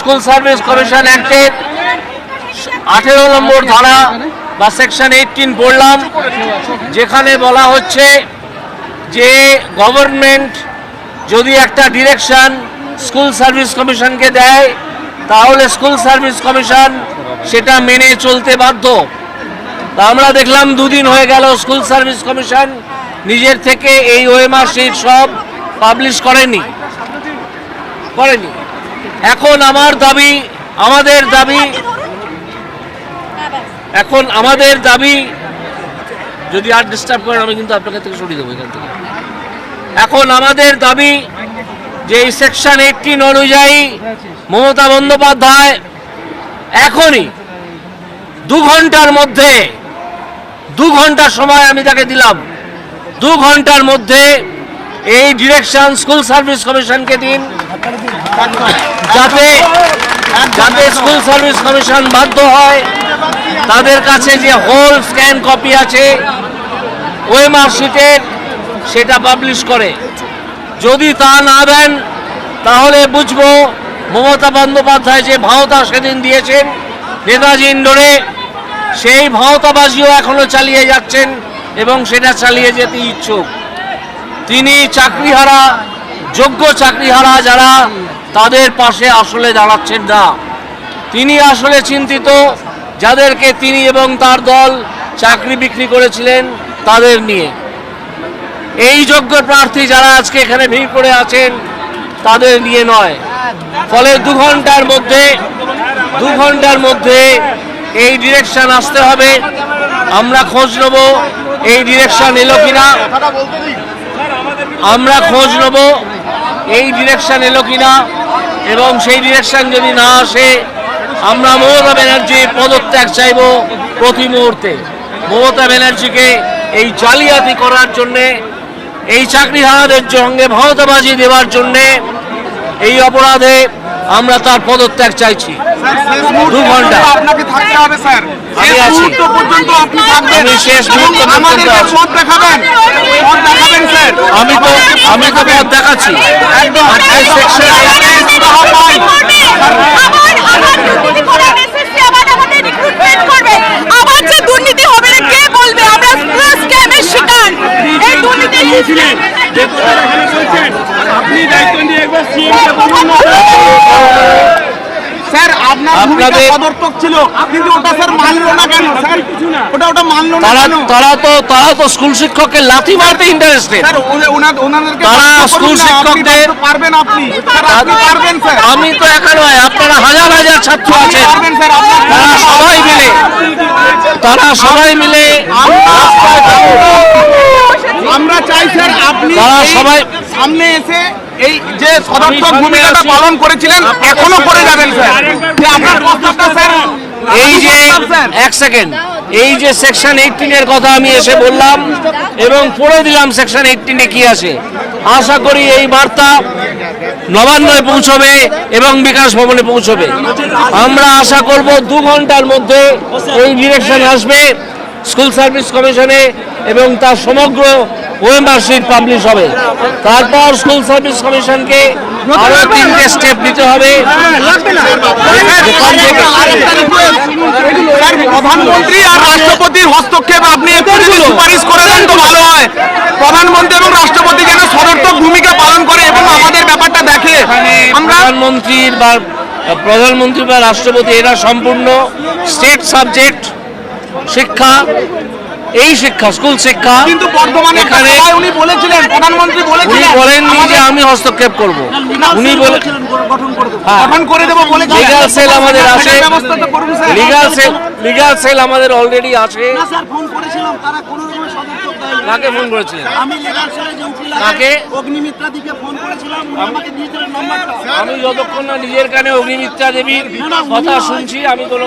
School service commission অ্যাক্টের আঠেরো নম্বর ধারা বা সেকশন এইটিন পড়লাম, যেখানে বলা হচ্ছে যে গভর্নমেন্ট যদি একটা ডিরেকশন স্কুল সার্ভিস কমিশনকে দেয়, তাহলে স্কুল সার্ভিস কমিশন সেটা মেনে চলতে বাধ্য। তা আমরা দেখলাম দুদিন হয়ে গেল স্কুল সার্ভিস কমিশন নিজের থেকে এই ওএমআর শিট সব পাবলিশ করেনি। করেনি। এখন আমার দাবি আমাদের দাবি এখন আমাদের দাবি যদি আর ডিস্টার্ব করেন আমি কিন্তু আপনাকে থেকে সরিয়ে দেবো এখান থেকে। এখন আমাদের দাবি যে এই সেকশন এইটিন অনুযায়ী মমতা বন্দ্যোপাধ্যায় এখনই দু ঘণ্টার মধ্যে দু ঘণ্টা সময় আমি তাকে দিলাম। দু ঘণ্টার মধ্যে এই ডিরেকশন স্কুল সার্ভিস কমিশনকে দিন। যাতে যাতে স্কুল সার্ভিস কমিশন বাধ্য হয়, তাদের কাছে যে হোল স্ক্যান কপি আছে, ওই মার্কশিটের সেটা পাবলিশ করে। যদি তা না দেন, তাহলে বুঝব মমতা বন্দ্যোপাধ্যায় যে ভাওতা সেদিন দিয়েছেন, নেতাজি ইন্ডোরে সেই ভাওতাবাজিও এখনও চালিয়ে যাচ্ছেন এবং সেটা চালিয়ে যেতে ইচ্ছুক। তিনি চাকরিহারা যোগ্য চাকরিহারা যারা, তাদের পাশে আসলে দাঁড়াচ্ছেন না। তিনি আসলে চিন্তিত, যাদেরকে তিনি এবং তার দল চাকরি বিক্রি করেছিলেন তাদের নিয়ে। এই যোগ্য প্রার্থী যারা আজকে এখানে ভিড় করে আছেন, তাদের নিয়ে নয়। ফলে দু ঘণ্টার মধ্যে, দু ঘণ্টার মধ্যে এই ডিরেকশন আসতে হবে। আমরা খোঁজ নেব এই ডিরেকশন এলো কিনা। আমরা খোঁজ নেব এই ডিরেকশন এলো কিনা এবং সেই ডিরেকশন যদি না আসে, আমরা মমতা ব্যানার্জির পদত্যাগ চাইব প্রতি মুহূর্তে। মমতা ব্যানার্জিকে এই জালিয়াতি করার জন্যে, এই চাকরি চাকরিহারাদের সঙ্গে ভাওতাবাজি দেওয়ার জন্যে, এই অপরাধে আমরা তার পদত্যাগ চাইছি। দু ঘণ্টা। আপনাকে থাকতে হবে স্যার। আমি শেষ আছি। মুহূর্ত আপনি আমি শেষ মুহূর্ত পর্যন্ত পথ দেখাবেন। পথ দেখাবেন স্যার। আমি তো আমি তো পথ দেখাচ্ছি। একদম। আবার যে দুর্নীতি হবে না কে বলবে? আমরা পুরো স্ক্যামের শিকার। এই দুর্নীতি আপনি দায়িত্ব নিয়ে একবার সিএম কে বলুন না। স্যার আপনার ভূমিকা আপনাদের- ছিল কিন্তু ওটা স্যার মানলো না কেন? স্যার ওটা ওটা মানলো না তারা তারা তো তারা তো স্কুল শিক্ষককে লাথি মারতে ইন্টারেস্টেড স্যার ওনা- ওনা- ওনাদেরকে তারা স্কুল শিক্ষকদের- পারবেন আপনি। আপনি পারবেন স্যার। আমি তো একা নয় আপনারা হাজার হাজার ছাত্র আছেন। আপনার তারা সবাই মিলে তারা সবাই মিলে আমরা চাই স্যার আপনি তারা সবাই- সামনে এসে এই যে সদর্থক ভূমিকাটা পালন করেছিলেন এখনও করে যাবেন স্যার। আপনার প্রস্তাবটা স্যার। এই যে এক সেকেন্ড। এই যে সেকশন এইটিনের কথা আমি এসে বললাম এবং পড়ে দিলাম সেকশন এইটিনে কি আছে। আশা করি এই বার্তা নবান্নয় পৌঁছবে এবং বিকাশ ভবনে পৌঁছবে। আমরা আশা করব দু ঘণ্টার মধ্যে এই ডিরেকশন আসবে। স্কুল সার্ভিস কমিশনে এবং তার সমগ্র ওয়েম্বার পাবলিশ হবে। তারপর স্কুল সার্ভিস কমিশনকে আরও তিনটে স্টেপ নিতে হবে। প্রধানমন্ত্রী আর রাষ্ট্রপতির হস্তক্ষেপ আপনি একটু সুপারিশ করে দেন তো ভালো হয়। প্রধানমন্ত্রী এবং রাষ্ট্রপতি যেন সদর্থক ভূমিকা পালন করে এবং আমাদের ব্যাপারটা দেখে। প্রধানমন্ত্রীর বা প্রধানমন্ত্রী বা রাষ্ট্রপতি এরা সম্পূর্ণ স্টেট সাবজেক্ট শিক্ষা এই শিক্ষা স্কুল শিক্ষা কিন্তু বর্তমানে এখানে উনি বলেছিলেন প্রধানমন্ত্রী বলেছিলেন। উনি বলেছিলেন বলেননি যে আমি হস্তক্ষেপ করব। উনি বলে হ্যাঁ। গঠন করে দেবো বলেছিলেন। লিগাল সেল আমাদের আছে। ব্যবস্থা তো করুন sir. Legal cell legal cell আমাদের অলরেডি আছে। না স্যার ফোন করেছিলাম তারা কোনো রকমের সদর্থক দেয়নি। কাকে ফোন করেছিলেন? আমি লেগার সেলে যে উকিল কাকে? অগ্নিমিত্রা দিকে ফোন করেছিলাম উনি আমাকে দিয়েছিলেন নম্বরটা। আমি যতক্ষণ না নিজের কানে অগ্নিমিত্রা দেবীর কথা শুনছি আমি কোনো